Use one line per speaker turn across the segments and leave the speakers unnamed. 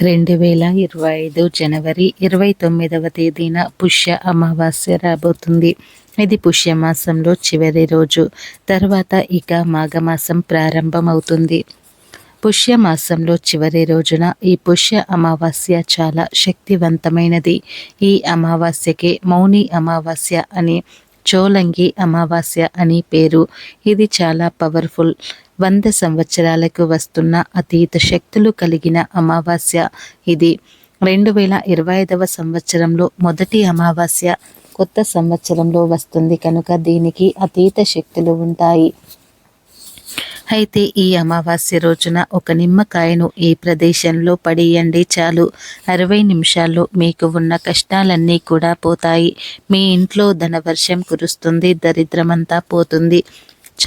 రెండు వేల ఇరవై ఐదు జనవరి ఇరవై తొమ్మిదవ తేదీన పుష్య అమావాస్య రాబోతుంది. ఇది పుష్యమాసంలో చివరి రోజు. తర్వాత ఇక మాఘమాసం ప్రారంభమవుతుంది. పుష్యమాసంలో చివరి రోజున ఈ పుష్య అమావాస్య చాలా శక్తివంతమైనది. ఈ అమావాస్యకే మౌని అమావాస్య అని చోలంగి అమావాస్య అని పేరు. ఇది చాలా పవర్ఫుల్ వంద సంవత్సరాలకు వస్తున్న అతీత శక్తులు కలిగిన అమావాస్య ఇది. రెండు వేల ఇరవై ఐదవ సంవత్సరంలో మొదటి అమావాస్య కొత్త సంవత్సరంలో వస్తుంది కనుక దీనికి అతీత శక్తులు ఉంటాయి. అయితే ఈ అమావాస్య రోజున ఒక నిమ్మకాయను ఈ ప్రదేశంలో పడేయండి చాలు. అరవై నిమిషాల్లో మీకు ఉన్న కష్టాలన్నీ కూడా పోతాయి. మీ ఇంట్లో ధనవర్షం కురుస్తుంది దరిద్రమంతా పోతుంది.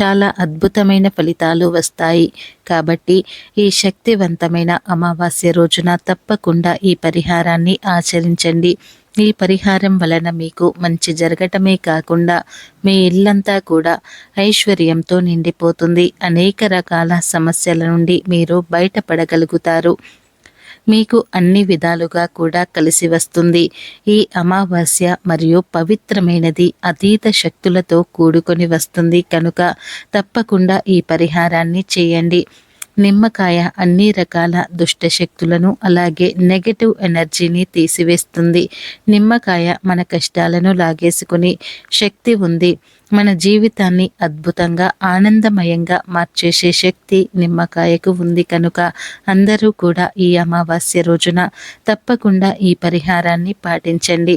చాలా అద్భుతమైన ఫలితాలు వస్తాయి. కాబట్టి ఈ శక్తివంతమైన అమావాస్య రోజున తప్పకుండా ఈ పరిహారాన్ని ఆచరించండి. ఈ పరిహారం వలన మీకు మంచి జరగటమే కాకుండా మీ ఇల్లంతా కూడా ఐశ్వర్యంతో నిండిపోతుంది. అనేక రకాల సమస్యల నుండి మీరు బయటపడగలుగుతారు. మీకు అన్ని విధాలుగా కూడా కలిసి వస్తుంది. ఈ అమావాస్య మరియు పవిత్రమైనది అతీత శక్తులతో కూడుకొని వస్తుంది. కనుక తప్పకుండా ఈ పరిహారాన్ని చేయండి. నిమ్మకాయ అన్ని రకాల దుష్ట శక్తులను అలాగే నెగటివ్ ఎనర్జీని తీసివేస్తుంది. నిమ్మకాయ మన కష్టాలను లాగేసుకుని శక్తి ఉంది. మన జీవితాన్ని అద్భుతంగా ఆనందమయంగా మార్చేసే శక్తి నిమ్మకాయకు ఉంది కనుక అందరూ కూడా ఈ అమావాస్య రోజున తప్పకుండా ఈ పరిహారాన్ని పాటించండి.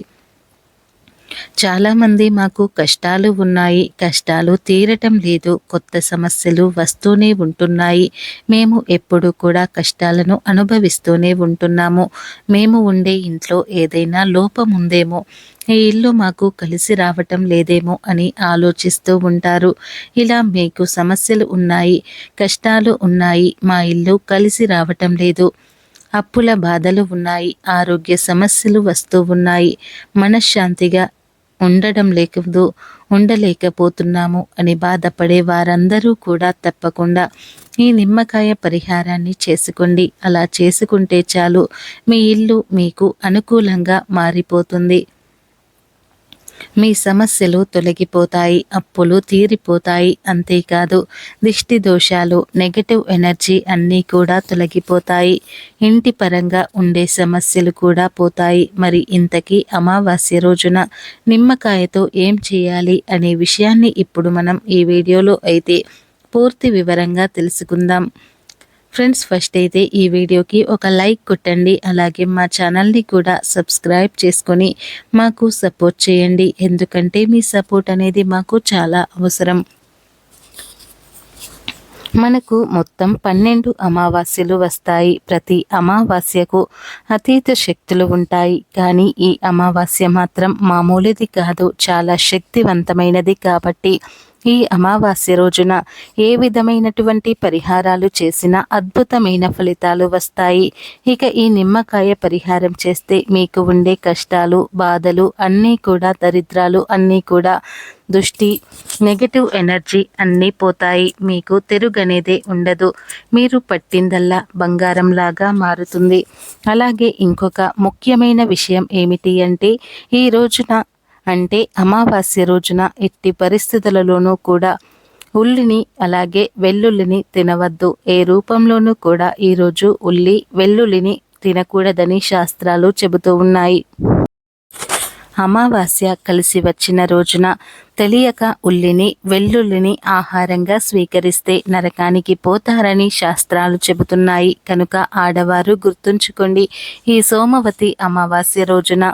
చాలామంది మాకు కష్టాలు ఉన్నాయి. కష్టాలు తీరటం లేదు. కొత్త సమస్యలు వస్తూనే ఉంటున్నాయి. మేము ఎప్పుడు కూడా కష్టాలను అనుభవిస్తూనే ఉంటున్నాము. మేము ఉండే ఇంట్లో ఏదైనా లోపం ఉందేమో. ఈ ఇల్లు మాకు కలిసి రావటం లేదేమో అని ఆలోచిస్తూ ఉంటారు. ఇలా మీకు సమస్యలు ఉన్నాయి. కష్టాలు ఉన్నాయి. మా ఇల్లు కలిసి రావటం లేదు. అప్పుల బాధలు ఉన్నాయి. ఆరోగ్య సమస్యలు వస్తూ ఉన్నాయి. మనశ్శాంతిగా ఉండడం లేకదు ఉండలేకపోతున్నాము అని బాధపడే వారందరూ కూడా తప్పకుండా ఈ నిమ్మకాయ పరిహారాన్ని చేసుకోండి. అలా చేసుకుంటే చాలు. మీ ఇల్లు మీకు అనుకూలంగా మారిపోతుంది. మీ సమస్యలు తొలగిపోతాయి అప్పులు తీరిపోతాయి అంతేకాదు దిష్టి దోషాలు నెగటివ్ ఎనర్జీ అన్నీ కూడా తొలగిపోతాయి. ఇంటి పరంగా ఉండే సమస్యలు కూడా పోతాయి. మరి ఇంతకీ అమావాస్య రోజున నిమ్మకాయతో ఏం చేయాలి అనే విషయాన్ని ఇప్పుడు మనం ఈ వీడియోలో అయితే పూర్తి వివరంగా తెలుసుకుందాం. ఫ్రెండ్స్ ఫస్ట్ అయితే ఈ వీడియోకి ఒక లైక్ కొట్టండి. అలాగే మా ఛానల్ని కూడా సబ్స్క్రైబ్ చేసుకొని మాకు సపోర్ట్ చేయండి. ఎందుకంటే మీ సపోర్ట్ అనేది మాకు చాలా అవసరం. మనకు మొత్తం పన్నెండు అమావాస్యలు వస్తాయి. ప్రతి అమావాస్యకు అతీత శక్తులు ఉంటాయి. కానీ ఈ అమావాస్య మాత్రం మామూలుది కాదు. చాలా శక్తివంతమైనది కాబట్టి ఈ అమావాస్య రోజున ఏ విధమైనటువంటి పరిహారాలు చేసినా అద్భుతమైన ఫలితాలు వస్తాయి. ఇక ఈ నిమ్మకాయ పరిహారం చేస్తే మీకు ఉండే కష్టాలు బాధలు అన్నీ కూడా దరిద్రాలు అన్నీ కూడా దృష్టి నెగటివ్ ఎనర్జీ అన్నీ పోతాయి. మీకు తెరుగనేదే ఉండదు. మీరు పట్టిందల్లా బంగారంలాగా మారుతుంది. అలాగే ఇంకొక ముఖ్యమైన విషయం ఏమిటి అంటే ఈ రోజున అంటే అమావాస్య రోజున ఎట్టి పరిస్థితులలోనూ కూడా ఉల్లిని అలాగే వెల్లుల్లిని తినవద్దు. ఏ రూపంలోనూ కూడా ఈరోజు ఉల్లి వెల్లుల్లిని తినకూడదని శాస్త్రాలు చెబుతూ ఉన్నాయి. అమావాస్య కలిసి వచ్చిన రోజున తెలియక ఉల్లిని వెల్లుల్లిని ఆహారంగా స్వీకరిస్తే నరకానికి పోతారని శాస్త్రాలు చెబుతున్నాయి. కనుక ఆడవారు గుర్తుంచుకోండి ఈ సోమవతి అమావాస్య రోజున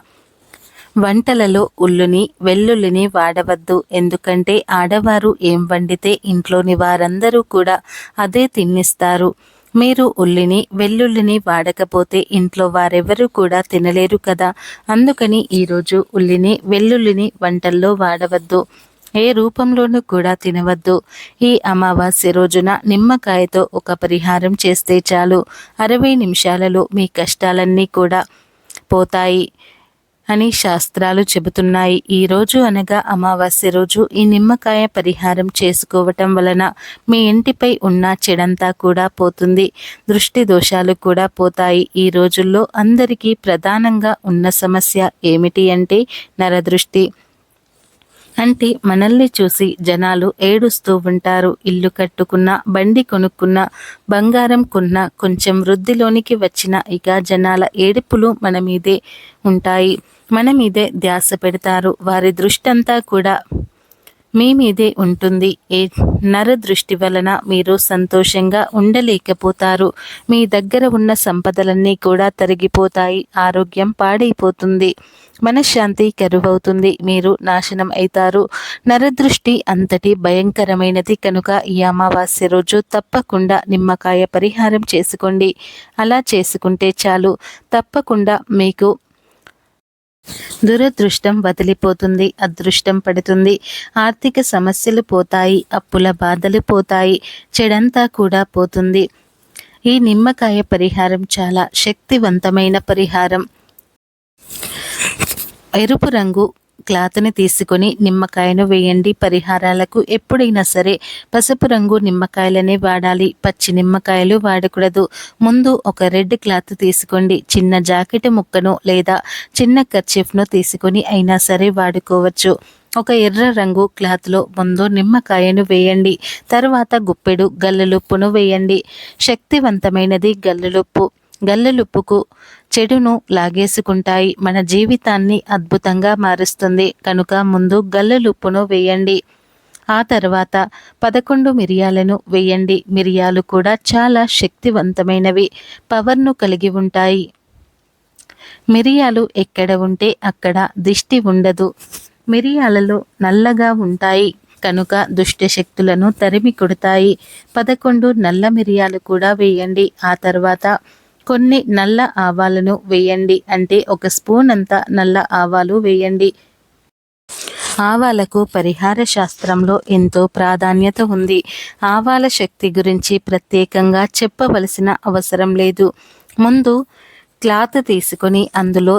వంటలలో ఉల్లుని వెల్లుల్లిని వాడవద్దు. ఎందుకంటే ఆడవారు ఏం వండితే ఇంట్లోని వారందరూ కూడా అదే తిన్నిస్తారు. మీరు ఉల్లిని వెల్లుల్లిని వాడకపోతే ఇంట్లో వారెవరూ కూడా తినలేరు కదా. అందుకని ఈరోజు ఉల్లిని వెల్లుల్లిని వంటల్లో వాడవద్దు. ఏ రూపంలోనూ కూడా తినవద్దు. ఈ అమావాస్య రోజున నిమ్మకాయతో ఒక పరిహారం చేస్తే చాలు. అరవై నిమిషాలలో మీ కష్టాలన్నీ కూడా పోతాయి. అని శాస్త్రాలు చెబుతున్నాయి. ఈ రోజు అనగా అమావాస్య రోజు ఈ నిమ్మకాయ పరిహారం చేసుకోవటం వలన మీ ఇంటిపై ఉన్న చెడంతా కూడా పోతుంది. దృష్టి దోషాలు కూడా పోతాయి. ఈ రోజుల్లో అందరికీ ప్రధానంగా ఉన్న సమస్య ఏమిటి అంటే నరదృష్టి. అంటే మనల్ని చూసి జనాలు ఏడుస్తూ ఉంటారు. ఇల్లు కట్టుకున్న బండి కొనుక్కున్న బంగారం కొన్న కొంచెం వృద్ధిలోనికి వచ్చిన ఇక జనాల ఏడుపులు మన మీదే ఉంటాయి. మన మీదే ధ్యాస పెడతారు. వారి దృష్టి అంతా కూడా మీ మీదే ఉంటుంది. ఏ నర దృష్టి వలన మీరు సంతోషంగా ఉండలేకపోతారు. మీ దగ్గర ఉన్న సంపదలన్నీ కూడా తరిగిపోతాయి. ఆరోగ్యం పాడైపోతుంది. మనశ్శాంతి కరువవుతుంది. మీరు నాశనం అవుతారు నరదృష్టి అంతటి భయంకరమైనది కనుక ఈ అమావాస్య రోజు తప్పకుండా నిమ్మకాయ పరిహారం చేసుకోండి. అలా చేసుకుంటే చాలు. తప్పకుండా మీకు దురదృష్టం వదిలిపోతుంది అదృష్టం పడుతుంది. ఆర్థిక సమస్యలు పోతాయి అప్పుల బాధలు పోతాయి చెడంతా కూడా పోతుంది. ఈ నిమ్మకాయ పరిహారం చాలా శక్తివంతమైన పరిహారం. ఎరుపు రంగు క్లాత్ని తీసుకొని నిమ్మకాయను వేయండి. పరిహారాలకు ఎప్పుడైనా సరే పసుపు రంగు నిమ్మకాయలనే వాడాలి. పచ్చి నిమ్మకాయలు వాడకూడదు. ముందు ఒక రెడ్ క్లాత్ తీసుకోండి. చిన్న జాకెట్ ముక్కను లేదా చిన్న కర్చీఫ్ను తీసుకొని అయినా సరే వాడుకోవచ్చు. ఒక ఎర్ర రంగు క్లాత్లో ముందు నిమ్మకాయను వేయండి. తర్వాత గుప్పెడు గల్లులుప్పును వేయండి. శక్తివంతమైనది గల్లులుప్పు గల్లెలుప్పుకు చెడును లాగేసుకుంటాయి. మన జీవితాన్ని అద్భుతంగా మారుస్తుంది. కనుక ముందు గల్లెలుప్పును వేయండి ఆ తర్వాత పదకొండు మిరియాలను వేయండి. మిరియాలు కూడా చాలా శక్తివంతమైనవి. పవర్ను కలిగి ఉంటాయి. మిరియాలు ఎక్కడ ఉంటే అక్కడ దిష్టి ఉండదు. మిరియాలలో నల్లగా ఉంటాయి. కనుక దుష్ట శక్తులను తరిమి కొడతాయి. పదకొండు నల్ల మిరియాలు కూడా వేయండి. ఆ తర్వాత కొన్ని నల్ల ఆవాలను వేయండి. అంటే ఒక స్పూన్ అంత నల్ల ఆవాలు వేయండి. ఆవాలకు పరిహార శాస్త్రంలో ఎంతో ప్రాధాన్యత ఉంది. ఆవాల శక్తి గురించి ప్రత్యేకంగా చెప్పవలసిన అవసరం లేదు. ముందు క్లాత్ తీసుకొని అందులో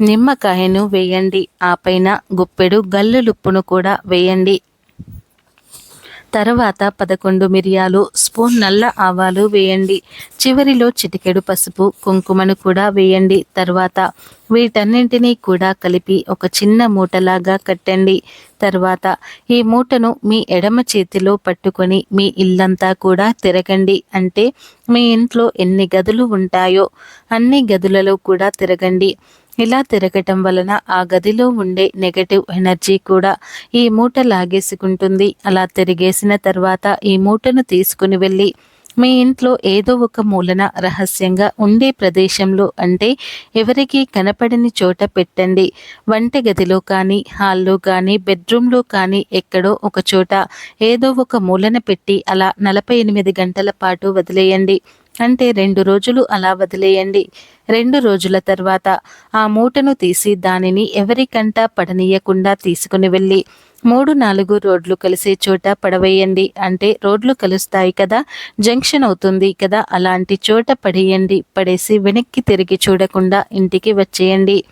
నిమ్మకాయను వేయండి. ఆ పైన గుప్పెడు గల్లులుప్పును కూడా వేయండి. తర్వాత పదకొండు మిరియాలు స్పూన్ నల్ల ఆవాలు వేయండి. చివరిలో చిటికెడు పసుపు కుంకుమను కూడా వేయండి. తర్వాత వీటన్నింటినీ కూడా కలిపి ఒక చిన్న మూటలాగా కట్టండి. తర్వాత ఈ మూటను మీ ఎడమ చేతిలో పట్టుకొని మీ ఇల్లంతా కూడా తిరగండి. అంటే మీ ఇంట్లో ఎన్ని గదులు ఉంటాయో అన్ని గదులలో కూడా తిరగండి. ఇలా తిరగటం వలన ఆ గదిలో ఉండే నెగటివ్ ఎనర్జీ కూడా ఈ మూట లాగేసుకుంటుంది. అలా తిరిగేసిన తర్వాత ఈ మూటను తీసుకుని వెళ్ళి మీ ఇంట్లో ఏదో ఒక మూలన రహస్యంగా ఉండే ప్రదేశంలో అంటే ఎవరికి కనపడని చోట పెట్టండి. వంట గదిలో కానీ హాల్లో కానీ బెడ్రూమ్లో కానీ ఎక్కడో ఒక చోట ఏదో ఒక మూలన పెట్టి అలా నలభై ఎనిమిది గంటల పాటు వదిలేయండి. అంటే రెండు రోజులు అలా వదిలేయండి. రెండు రోజుల తర్వాత ఆ మూటను తీసి దానిని ఎవరికంటా పడనీయకుండా తీసుకుని వెళ్ళి మూడు నాలుగు రోడ్లు కలిసే చోట పడవేయండి. అంటే రోడ్లు కలుస్తాయి కదా జంక్షన్ అవుతుంది కదా అలాంటి చోట పడేయండి. పడేసి వెనక్కి తిరిగి చూడకుండా ఇంటికి వచ్చేయండి.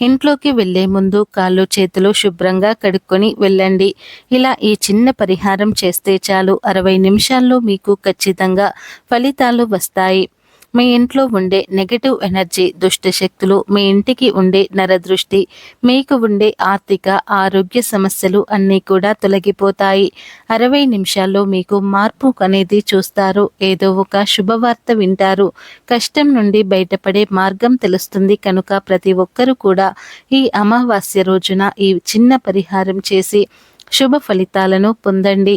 ఇంట్లోకి వెళ్ళే ముందు కాళ్ళు చేతులు శుభ్రంగా కడుక్కొని వెళ్ళండి. ఇలా ఈ చిన్న పరిహారం చేస్తే చాలు. అరవై నిమిషాల్లో మీకు ఖచ్చితంగా ఫలితాలు వస్తాయి. మీ ఇంట్లో ఉండే నెగటివ్ ఎనర్జీ దుష్ట శక్తులు మీ ఇంటికి ఉండే నరదృష్టి మీకు ఉండే ఆర్థిక ఆరోగ్య సమస్యలు అన్నీ కూడా తొలగిపోతాయి. అరవై నిమిషాల్లో మీకు మార్పు అనేది చూస్తారు. ఏదో ఒక శుభవార్త వింటారు. కష్టం నుండి బయటపడే మార్గం తెలుస్తుంది కనుక ప్రతి ఒక్కరూ కూడా ఈ అమావాస్య రోజున ఈ చిన్న పరిహారం చేసి శుభ ఫలితాలను పొందండి.